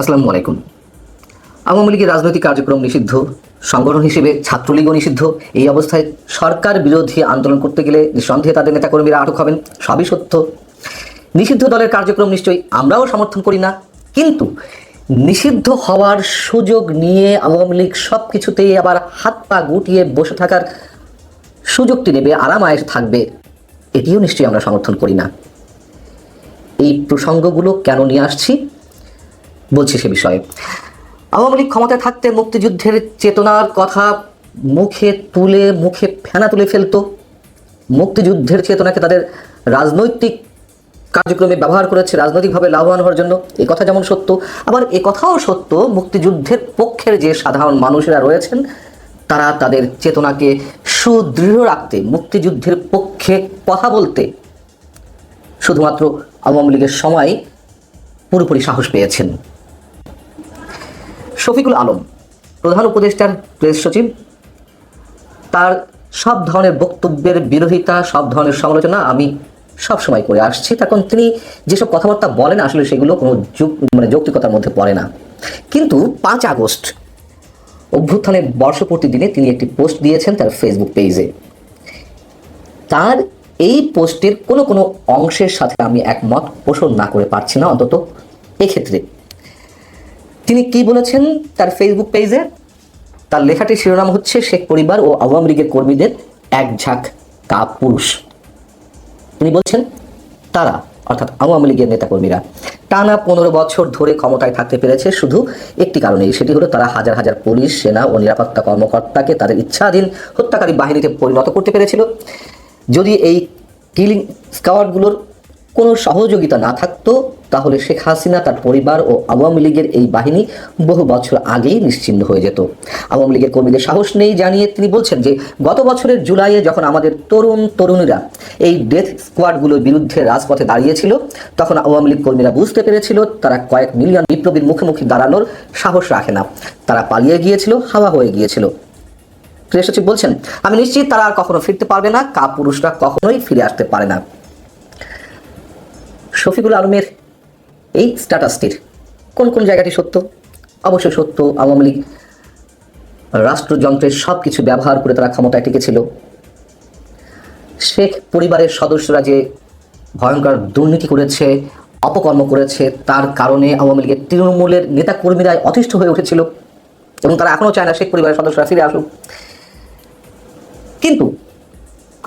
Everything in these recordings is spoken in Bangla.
আসসালামু আলাইকুম। আওয়ামী লীগের রাজনৈতিক কার্যক্রম নিষিদ্ধ, সংগঠন হিসেবে ছাত্রলীগও নিষিদ্ধ। এই অবস্থায় সরকার বিরোধী আন্দোলন করতে গেলে নিঃসন্দেহে তাদের নেতাকর্মীরা আটক হবেন, সবই সত্য। নিষিদ্ধ দলের কার্যক্রম নিশ্চয়ই আমরাও সমর্থন করি না, কিন্তু নিষিদ্ধ হওয়ার সুযোগ নিয়ে আওয়ামী লীগ সব কিছুতেই আবার হাত পা গুটিয়ে বসে থাকার সুযোগটি নেবে, আরামায়েশ থাকবে, এটিও নিশ্চয়ই আমরা সমর্থন করি না। এই প্রসঙ্গগুলো কেন নিয়ে আসছি? বলছি সে বিষয়ে। আওয়ামী লীগ ক্ষমতায় থাকতে মুক্তিযুদ্ধের চেতনার কথা মুখে তুলে, মুখে ফেনা তুলে ফেলতো। মুক্তিযুদ্ধের চেতনাকে তাদের রাজনৈতিক কার্যক্রমে ব্যবহার করেছে, রাজনৈতিকভাবে লাভবান হওয়ার জন্য। এ কথা যেমন সত্য, আবার এ কথাও সত্য, মুক্তিযুদ্ধের পক্ষের যে সাধারণ মানুষেরা রয়েছেন, তারা তাদের চেতনাকে সুদৃঢ় রাখতে, মুক্তিযুদ্ধের পক্ষে কথা বলতে শুধুমাত্র আওয়ামী লীগের সময় পুরোপুরি সাহস পেয়েছেন। শফিকুল আলম, প্রধান উপদেষ্টার প্রেস সচিব। তার সব ধরনের বক্তব্যের বিরোধিতা, সব ধরনের সমালোচনা আমি সব সময় করে আসছি। তখন তিনি যেসব কথাবার্তা বলেন, আসলে সেগুলো কোনো যুগ মানে যৌক্তিকতার মধ্যে পড়ে না। কিন্তু পাঁচ আগস্ট অভ্যুত্থানের বর্ষপূর্তি দিনে তিনি একটি পোস্ট দিয়েছেন তার ফেসবুক পেজে। তার এই পোস্টের কোনো কোনো অংশের সাথে আমি একমত পোষণ না করে পারছি না অন্তত এক্ষেত্রে। তিনি কি বলেছেন? তার ফেসবুক পেজে তার লেখাটির শিরোনাম হচ্ছে, শেখ পরিবার ও আওয়ামী লীগের কর্মীদের এক ঝাঁক কাপ পুরুষ। তিনি বলছেন, তারা, অর্থাৎ আওয়ামী লীগের নেতাকর্মীরা, টানা পনেরো বছর ধরে ক্ষমতায় থাকতে পেরেছে। শুধু একটি কারণেই, সেটি হলো তারা হাজার হাজার পুলিশ, সেনা ও নিরাপত্তা কর্মকর্তাকে তাদের ইচ্ছাধীন হত্যাকারী বাহিনীতে পরিণত করতে পেরেছিল। যদি এই কিলিং স্কোয়াডগুলোর কোনো সহযোগিতা না থাকতো, তাহলে শেখ হাসিনা তার পরিবার ও আওয়ামী লীগের এই বাহিনী বহু বছর আগেই নিশ্চিন্ন হয়ে যেত। আওয়ামী লীগের কর্মীদের সাহস নেই জানিয়ে তিনি বলছেন যে, গত বছরের জুলাইয়ে যখন আমাদের তরুণ তরুণীরা এই ডেথ স্কোয়াডগুলোর বিরুদ্ধে রাজপথে দাঁড়িয়েছিল, তখন আওয়ামী লীগ কর্মীরা বুঝতে পেরেছিল তারা কয়েক মিলিয়ন বিপ্লবীর মুখোমুখি দাঁড়ানোর সাহস রাখে না। তারা পালিয়ে গিয়েছিল, হাওয়া হয়ে গিয়েছিল। প্রিয় সচিব বলছেন, আমি নিশ্চিত তারা আর কখনো ফিরতে পারবে না কা পুরুষরা কখনোই ফিরে আসতে পারে না। শফিকুল আলমের এই স্ট্যাটাসটির কোন কোন জায়গাটি সত্য? অবশ্যই সত্য, আওয়ামী লীগ রাষ্ট্রযন্ত্রের সব কিছু ব্যবহার করে তারা ক্ষমতায় টিকেছিল। শেখ পরিবারের সদস্যরা যে ভয়ঙ্কর দুর্নীতি করেছে, অপকর্ম করেছে, তার কারণে আওয়ামী লীগের তৃণমূলের নেতাকর্মীরা অতিষ্ঠ হয়ে উঠেছিল এবং তারা এখনও চায় না শেখ পরিবারের সদস্যরা ফিরে আসুক। কিন্তু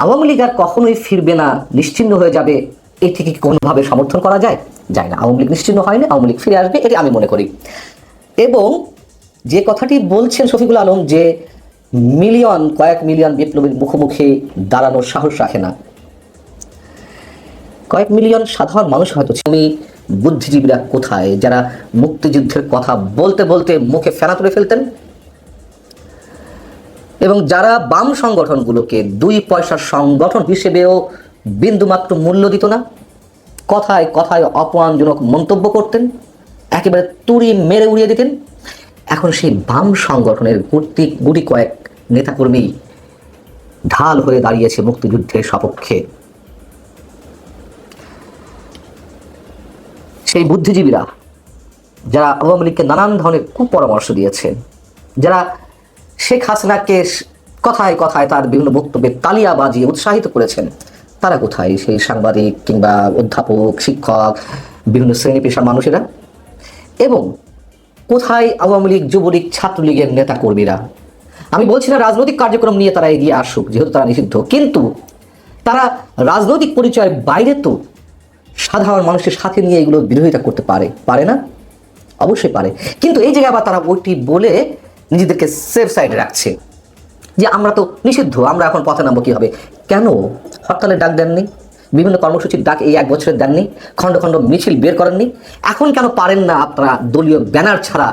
আওয়ামী লীগ আর কখনোই ফিরবে না, নিশ্চিন্ন হয়ে যাবে এটি কি কোনোভাবে সমর্থন করা যায়? যায় না। আওয়ামী লীগ নিশ্চিন্ন হয়নি, আওয়ামী লীগ ফিরে আসবে, এটি আমি মনে করি। এবং যে কথাটি বলছেন শফিকুল আলম যে মিলিয়ন, কয়েক মিলিয়ন বিপ্লবীর মুখোমুখি দাঁড়ানোর সাহস রাখে না। কয়েক মিলিয়ন সাধারণ মানুষ হয়তো আমি বুদ্ধিজীবীরা কোথায়? যারা মুক্তিযুদ্ধের কথা বলতে বলতে মুখে ফেনা তুলে ফেলতেন। এবং যারা বাম সংগঠনগুলোকে দুই পয়সার সংগঠন হিসেবেও বিন্দুমাত্র মূল্য দিত না। কথায় কথায় অপমানজনক মন্তব্য করতেন, একেবারে তুড়ি মেরে উড়িয়ে দিতেন। এখন সেই বাম সংগঠনের গুটি গুটি কয়েক নেতাকর্মী ঢাল হয়ে দাঁড়িয়েছে মুক্তিযুদ্ধের সপক্ষে। সেই বুদ্ধিজীবীরা, যারা আওয়ামী লীগকে নানান ধরনের কুপরামর্শ দিয়েছে, যারা শেখ হাসিনাকে কথায় কথায় তার বিভিন্ন বক্তব্যে তালিয়া বাজিয়ে উৎসাহিত করেছেন তারা কোথায়? সেই সাংবাদিক কিংবা অধ্যাপক, শিক্ষক, বিভিন্ন শ্রেণি পেশার মানুষেরা? এবং কোথায় আওয়ামী লীগ, যুবলীগ, ছাত্রলীগের নেতা কর্মীরা আমি বলছি না রাজনৈতিক কার্যক্রম নিয়ে তারা এগিয়ে আসুক, যেহেতু তারা নিষিদ্ধ। কিন্তু তারা রাজনৈতিক পরিচয়ের বাইরে তো সাধারণ মানুষের সাথে নিয়ে এগুলো বিরোধিতা করতে পারে। পারে না? অবশ্যই পারে। কিন্তু এই জায়গায় আবার তারা ওইটি বলে নিজেদেরকে সেফ সাইডে রাখছে। যে আমরা তো নিষিদ্ধ, আমরা এখন পথে নামবো কী হবে কেন হরতালের ডাক দেননি? বিভিন্ন কর্মসূচির ডাক এই এক বছরের দেননি। খণ্ড খণ্ড মিছিল বের করেননি। এখন কেন পারেন না আপনারা দলীয় ব্যানার ছাড়া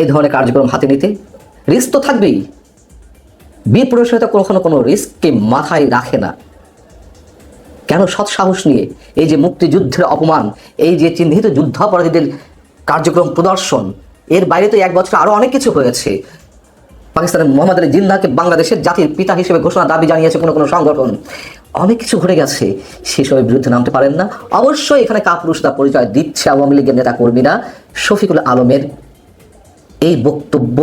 এই ধরনের কার্যক্রম হাতে নিতে? রিস্ক তো থাকবেই। বীর পুরুষতা কখনো কোনো রিস্ককে মাথায় রাখে না। কেন সৎ সাহস নিয়ে এই যে মুক্তিযুদ্ধের অপমান, এই যে চিহ্নিত যুদ্ধাপরাধীদের কার্যক্রম প্রদর্শন, এর বাইরে তো এক বছর আরও অনেক কিছু হয়েছে। পাকিস্তানের মোহাম্মদ আলী জিন্দাকে বাংলাদেশের জাতির পিতা হিসেবে ঘোষণা দাবি জানিয়েছে কোনো কোনো সংগঠন। অনেক কিছু ঘটে গেছে, সেসবের বিরুদ্ধে নামতে পারেন না। অবশ্যই এখানে কাপুরুষতা পরিচয় দিচ্ছে আওয়ামী লীগের নেতা কর্মীরা শফিকুল আলমের এই বক্তব্য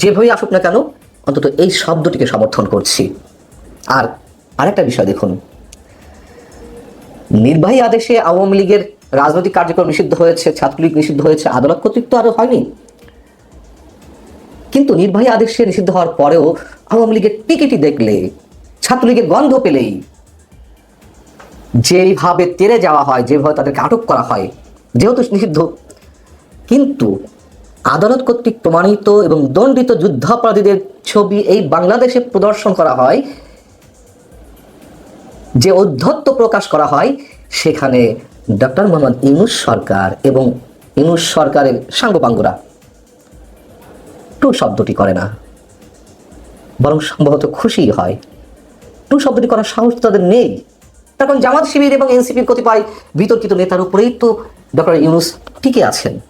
যেভাবেই আসুক না কেন, অন্তত এই শব্দটিকে সমর্থন করছি। আর আরেকটা বিষয় দেখুন। নির্বাহী আদেশে আওয়ামী লীগের রাজনৈতিক কার্যক্রম নিষিদ্ধ হয়েছে, ছাত্রলীগ নিষিদ্ধ হয়েছে, আদালত কর্তৃক তো আরও হয়নি। কিন্তু নির্বাহী আদেশে নিষিদ্ধ হওয়ার পরেও আওয়ামী লীগের টিকিটি দেখলে, ছাত্রলীগের গন্ধ পেলেই। যেইভাবে তেরে যাওয়া হয়, যেভাবে তাদেরকে আটক করা হয়, যেহেতু নিষিদ্ধ। কিন্তু আদালত কর্তৃক প্রমাণিত এবং দণ্ডিত যুদ্ধাপরাধীদের ছবি এই বাংলাদেশে প্রদর্শন করা হয়, যে অধ্যত্ত প্রকাশ করা হয়, সেখানে ডক্টর মোহাম্মদ ইনুস সরকার এবং ইনুস সরকারের সাঙ্গপাঙ্গরা। টু শব্দটি করে না। বরং সম্ভবত খুশি হয়। টু শব্দটি করার সাহস তাদের নেই। তখন জামাত শিবির এবং এনসিপির কতিপয় বিতর্কিত নেতার উপরেই তো ডক্টর ইউনুস টিকে আছেন।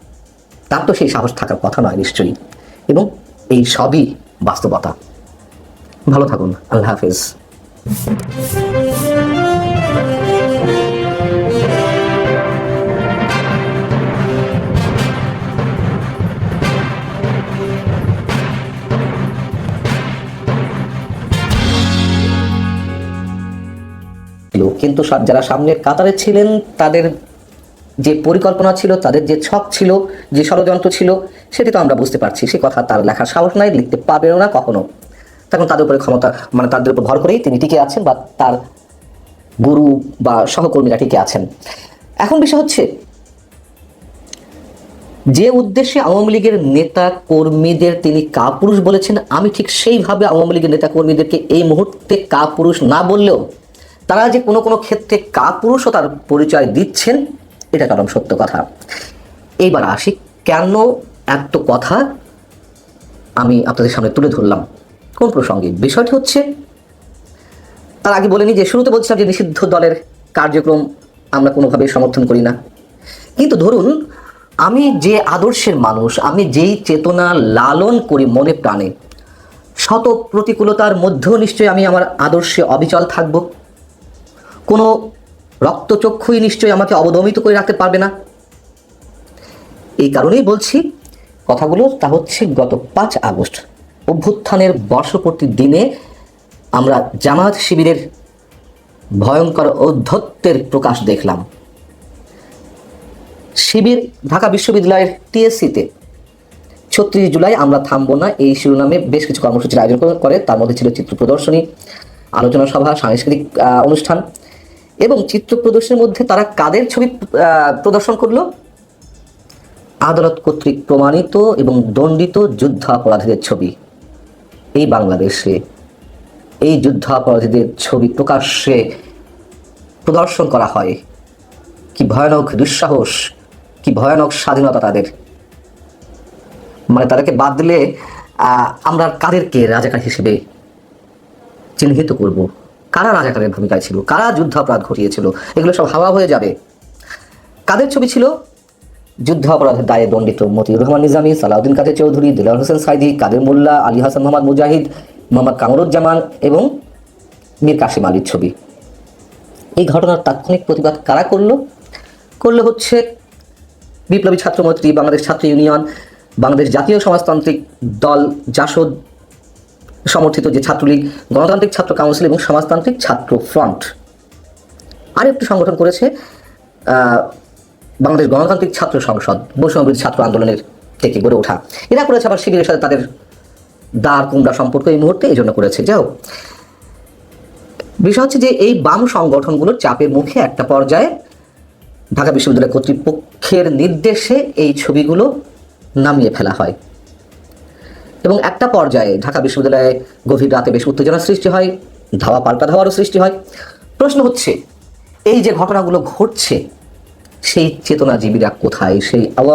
তার তো সেই সাহস থাকার কথা নয় নিশ্চয়ই। এবং এই সবই বাস্তবতা। ভালো থাকুন। আল্লাহ হাফেজ। কিন্তু যারা সামনের কাতারে ছিলেন, তাদের যে পরিকল্পনা ছিল, তাদের যে ছক ছিল, যে ষড়যন্ত্র ছিল, সেটি তো আমরা বুঝতে পারছি। সে কথা তার লেখার সাহস নাই, লিখতে পারবেও না কখনো। তখন তাদের উপরে ক্ষমতা মানে তাদের উপর ভর করেই তিনি টিকে আছেন বা তার গুরু বা সহকর্মীরা টিকে আছেন। এখন বিষয় হচ্ছে, যে উদ্দেশ্যে আওয়ামী লীগের নেতা কর্মীদের তিনি কাপুরুষ বলেছেন, আমি ঠিক সেইভাবে আওয়ামী লীগের নেতা কর্মীদেরকে এই মুহূর্তে কাপুরুষ না বললেও তারা যে কোনো কোনো ক্ষেত্রে কাপুরুষতার পরিচয় দিচ্ছেন, এটা কারণ সত্য কথা। এইবার আসি, কেন এত কথা আমি আপনাদের সামনে তুলে ধরলাম? কোন প্রসঙ্গে? বিষয়টি হচ্ছে, তার আগে বলেনি যে শুরুতে বলছিলাম যে নিষিদ্ধ দলের কার্যক্রম আমরা কোনোভাবেই সমর্থন করি না। কিন্তু ধরুন, আমি যে আদর্শের মানুষ, আমি যেই চেতনা লালন করি মনে প্রাণে, শত প্রতিকূলতার মধ্যেও নিশ্চয়ই আমি আমার আদর্শে অবিচল থাকব। কোনো রক্তচক্ষুই নিশ্চয়ই আমাকে অবদমিত করে রাখতে পারবে না। এই কারণেই বলছি, কথাগুলো তা হচ্ছে গত পাঁচ আগস্ট। অভ্যুত্থানের বর্ষপূর্তির দিনে আমরা জামাত শিবিরের ভয়ঙ্কর ঔদ্ধত্যের প্রকাশ দেখলাম। শিবির ঢাকা বিশ্ববিদ্যালয়ের টিএসসিতে ছত্রিশ জুলাই আমরা থামবো না, এই শিরোনামে বেশ কিছু কর্মসূচির আয়োজন করে, তার মধ্যে ছিল চিত্র প্রদর্শনী, আলোচনা সভা, সাংস্কৃতিক অনুষ্ঠান। এবং চিত্র প্রদর্শনের মধ্যে তারা কাদের ছবি প্রদর্শন করল? আদালত কর্তৃক প্রমাণিত এবং দণ্ডিত যুদ্ধাপরাধীদের ছবি। এই বাংলাদেশে এই যুদ্ধাপরাধীদের ছবি প্রকাশ্যে প্রদর্শন করা হয়। কি ভয়ানক দুঃসাহস, কি ভয়ানক স্বাধীনতা তাদের। মানে তাদেরকে বাদ দিলে আমরা কাদেরকে রাজাকার হিসেবে চিহ্নিত করব? কারা রাজাকারের ভূমিকায় ছিল? কারা যুদ্ধাপরাধ ঘটিয়েছিল? এগুলো সব হাওয়া হয়ে যাবে। কাদের ছবি ছিল? যুদ্ধ অপরাধের দায়ে দণ্ডিত মতিউর রহমান নিজামী, সালাউদ্দিন কাদের চৌধুরী দিলার হোসেন সাইদি, কাদের মোল্লা, আলী হাসান, মোহাম্মদ মুজাহিদ, মোহাম্মদ কামরুজ্জামান এবং মীর কাশিম আলীর ছবি। এই ঘটনার তাৎক্ষণিক প্রতিবাদ কারা করল? করল হচ্ছে বিপ্লবী ছাত্র মৈত্রী বাংলাদেশ ছাত্র ইউনিয়ন, বাংলাদেশ জাতীয় সমাজতান্ত্রিক দল, জাসদ সমর্থিত যে ছাত্রলীগ, গণতান্ত্রিক ছাত্র কাউন্সিল এবং সমাজতান্ত্রিক ছাত্র ফ্রন্ট। আরেকটি সংগঠন করেছে বাংলাদেশ গণতান্ত্রিক ছাত্র সংসদ বৈষম্যবিরোধী ছাত্র আন্দোলনের থেকে গড়ে ওঠা। এরা করেছে আবার শিবিরের সাথে তাদের দাঁড় কুমড়া সম্পর্ক এই মুহূর্তে, এই জন্য করেছে। যাও বিষয় হচ্ছে যে এই বাম সংগঠনগুলোর চাপের মুখে একটা পর্যায়ে ঢাকা বিশ্ববিদ্যালয় কর্তৃপক্ষের নির্দেশে এই ছবিগুলো নামিয়ে ফেলা হয়। এবং একটা পর্যায়ে ঢাকা বিশ্ববিদ্যালয়ে গভীর রাতে বেশ উত্তেজনার সৃষ্টি হয়, ধাওয়া পাল্টা ধাওয়ারও সৃষ্টি হয়। প্রশ্ন হচ্ছে, এই যে ঘটনাগুলো ঘটছে, সেই চেতনাজীবীরা কোথায়? সেই আওয়ামী